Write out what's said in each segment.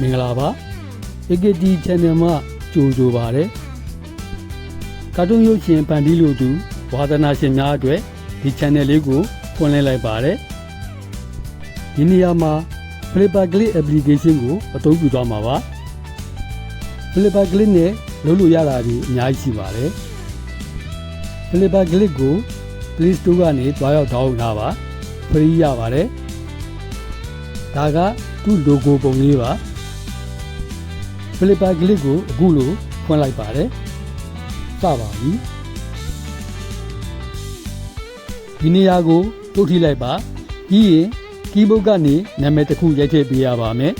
မင်္ဂလာပါ AKT Channel မှာကြိုဆိုပါရစေကာတွန်းရုပ်ရှင်ပန်တီးလို့သူဝါသနာရှင်များအတွက်ဒီ channel လေးကိုဖွင့်လှစ်လိုက်ပါရစေဒီနေရာမှာ Flipper Click application ကိုအသုံးပြုသွားမှာပါ Flipper Click နဲ့လုပ်လို့ရတာဒီအများကြီးရှိပါတယ် Flipper Click ကို Play Store ကနေတွားရောက် download ထားပါ free ရပါတယ်ဒါကသူ့ logo ပုံလေးပါ Flipper Click ကိုအခုလိုဖွင့်လိုက်ပါတယ်စပါပြီဒီနေရာကိုတုတ်ထိလိုက်ပါပြီးရင် keyboard ကနေနာမည်တစ်ခုရိုက်ထည့်ပေးရပါမယ်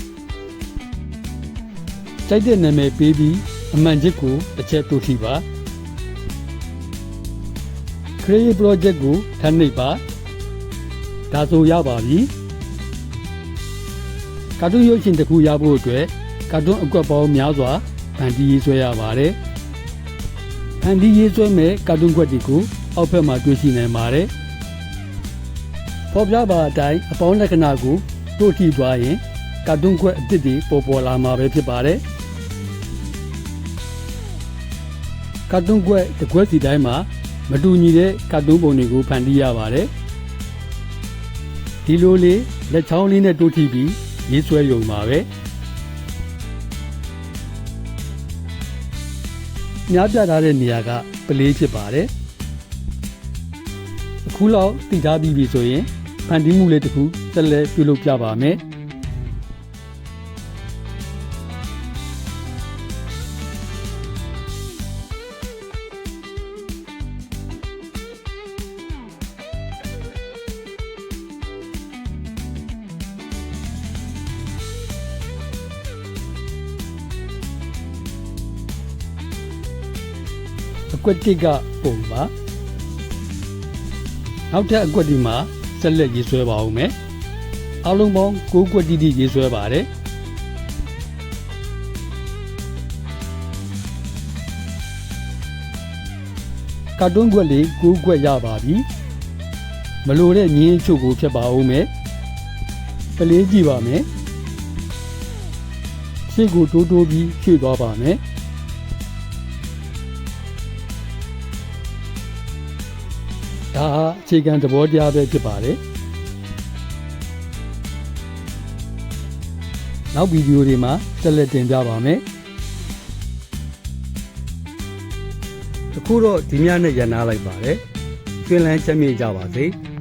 စိုက်တဲ့နာမည်ပေးပြီးအမှန်ချစ်ကိုတစ်ချက်တုတ်ထိပါ Create Project ကိုထပ်နှိပ်ပါဒါဆိုရပါပြီကာတွန်းရုပ်ရှင်တစ်ခုရဖို့အတွက် ကာတွန်းအကွက်ပေါင်းများစွာဖန်တီးရေးဆွဲရပါတယ်ဖန်တီးရေးဆွဲမဲ့ကာတွန်းကွက်တွေကိုအောက်ဘက်မှာတွေ့ရှိနိုင်ပါတယ်ပေါ်ပြပါအတိုင်းအပေါင်းလက္ခဏာကိုတို့ထိသွားရင်ကာတွန်းကွက်အစ်စ်တွေပေါ်ပေါ်လာမှာပဲဖြစ်ပါတယ်ကာတွန်းကွက်တစ်ကွက်စီတိုင်းမှာမတူညီတဲ့ကာတွန်းပုံတွေကိုဖန်တီးရပါတယ်ဒီလိုလေးလက်ချောင်းလေးနဲ့တို့ထိပြီးရေးဆွဲရုံပါပဲ များပြထားတဲ့နေရာကပလေးဖြစ်ပါတယ်အခုလောက်တည်ထားပြီးပြီဆိုရင်ဖန်တီးမှုလေးတစ်ခုဆက်လက်ပြုလုပ်ပြပါမယ် အကွက်တစ်ကပုံပါနောက်ထပ်အကွက်ဒီမှာဆက်လက်ရေးဆွဲပါဦးမယ်အလုံးပေါင်း9ကွက်တိတိရေးဆွဲပါတယ်ကာတွန်းကွက်လေး9ကွက်ရပါပြီမလိုတဲ့ညင်းချုပ်ကိုဖြတ်ပါဦးမယ်ကလေးကြည့်ပါမယ်ရှေ့ကိုတိုးတိုးပြီးဖြည့်သွားပါမယ် ဒါဟာအခြေခံသဘောတရားပဲဖြစ်ပါတယ်နောက်ဗီဒီယိုတွေမှာဆက်လက်တင်ပြပါမယ်အခုတော့ဒီညနဲ့ရန်နာလိုက်ပါတယ်ကျွန်းလန်းချက်မြေ့ကြပါစေ။